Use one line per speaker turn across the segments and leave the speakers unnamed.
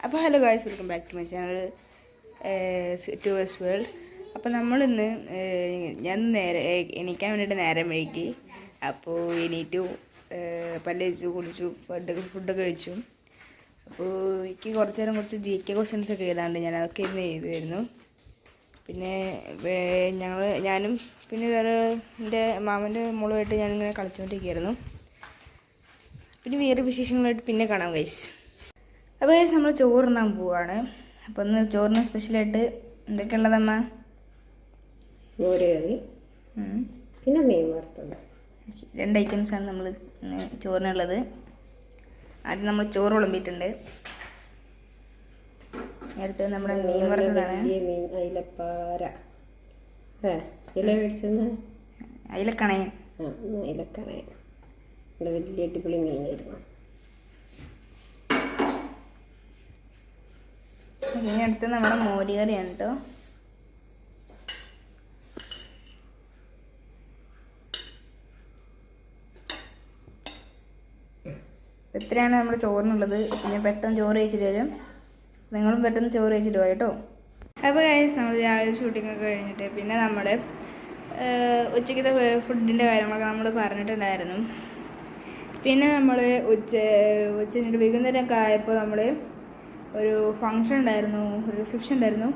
അപ്പോൾ hello guys welcome back to my channel to S world അപ്പോൾ നമ്മളിന്ന് ഏഹ്, ഞാൻ നേരെ എണീക്കാൻ വേണ്ടിയിട്ട് നേരം വൈകി. അപ്പോൾ എണീറ്റു ഏഹ്, പല്ല് കഴിച്ചു കുടിച്ചു ഫുഡ് ഫുഡ് കഴിച്ചു. അപ്പോൾ എനിക്ക് കുറച്ച് നേരം കുറച്ച് ജി കെ ക്വസ്റ്റ്യൻസ് ഒക്കെ എഴുതാണ്ട് ഞാൻ അതൊക്കെ ഇന്ന് എഴുതുമായിരുന്നു പിന്നെ ഞങ്ങൾ ഞാനും പിന്നെ വേറെ എന്റെ മാമന്റെ മോളുമായിട്ട് ഞാനിങ്ങനെ കളിച്ചുകൊണ്ടിരിക്കുകയായിരുന്നു പിന്നെ വേറെ വിശേഷങ്ങളായിട്ട് പിന്നെ കാണാം ഗൈസ് അപ്പോൾ നമ്മൾ ചോറിനാൻ പോവാണ്. അപ്പോൾ ഇന്ന് ചോറിന് സ്പെഷ്യലായിട്ട് എന്തൊക്കെ ഉള്ളതമ്മ
മോര് കറി പിന്നെ മീൻ വറുത്തത്.
രണ്ട് ഐറ്റംസാണ് നമ്മൾ ചോറിനുള്ളത്. ആദ്യം നമ്മൾ ചോറ് വിളമ്പിയിട്ടുണ്ട്. നേരത്തെ നമ്മുടെ മീൻ വറുത്തതാണ്.
മീൻ അയിലപ്പാര. അയിലക്കണയൻ ഇല മേടിച്ചെന്ന്?
അതിലക്കണയൻ
ആ അയിലക്കണേ നല്ല വലിയ അടിപൊളി മീനായിരുന്നു.
ഇനി അടുത്ത് നമ്മുടെ മോരുകറിയാണ് കേട്ടോ ഇത്രയാണ് നമ്മുടെ ചോറിനുള്ളത്. പിന്നെ പെട്ടെന്ന് ചോറ് കഴിച്ചിട്ട് വരും. നിങ്ങളും പെട്ടെന്ന് ചോറ് കഴിച്ചിട്ട് പോയി കേട്ടോ അപ്പോൾ കഴിഞ്ഞ നമ്മൾ രാവിലെ ഷൂട്ടിംഗ് ഒക്കെ കഴിഞ്ഞിട്ട് പിന്നെ നമ്മുടെ ഉച്ചയ്ക്കത്തെ ഫുഡിന്റെ കാര്യങ്ങളൊക്കെ നമ്മൾ പറഞ്ഞിട്ടുണ്ടായിരുന്നു. പിന്നെ നമ്മൾ ഉച്ച ഉച്ച വൈകുന്നേരമൊക്കെ ആയപ്പോൾ നമ്മൾ ഒരു ഫങ്ഷൻ ഉണ്ടായിരുന്നു ഒരു റിസപ്ഷൻ ഉണ്ടായിരുന്നു.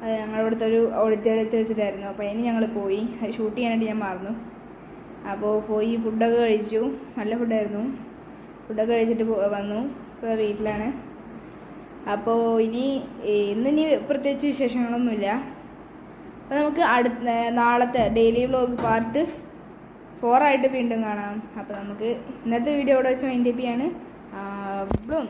അത് ഞങ്ങളുടെ ഒരു ഓഡിറ്റോറിയത്തിൽ വെച്ചിട്ടായിരുന്നു. അപ്പോൾ അതിന് ഞങ്ങൾ പോയി. അത് ഷൂട്ട് ചെയ്യാനായിട്ട് ഞാൻ മറന്നു. അപ്പോൾ പോയി ഫുഡൊക്കെ കഴിച്ചു. നല്ല ഫുഡായിരുന്നു ഫുഡൊക്കെ കഴിച്ചിട്ട് വന്നു. ഇപ്പോൾ വീട്ടിലാണ്. അപ്പോൾ ഇനി ഇന്നിനി പ്രത്യേകിച്ച് വിശേഷങ്ങളൊന്നുമില്ല. അപ്പോൾ നമുക്ക് അടുത്ത നാളത്തെ ഡെയിലി വ്ലോഗ് പാർട്ട് ഫോറായിട്ട് വീണ്ടും കാണാം. അപ്പോൾ നമുക്ക് ഇന്നത്തെ വീഡിയോ ഇവിടെ വെച്ച് മൈൻഡ് ചെയ്യാണ്. ബ്ലൂം.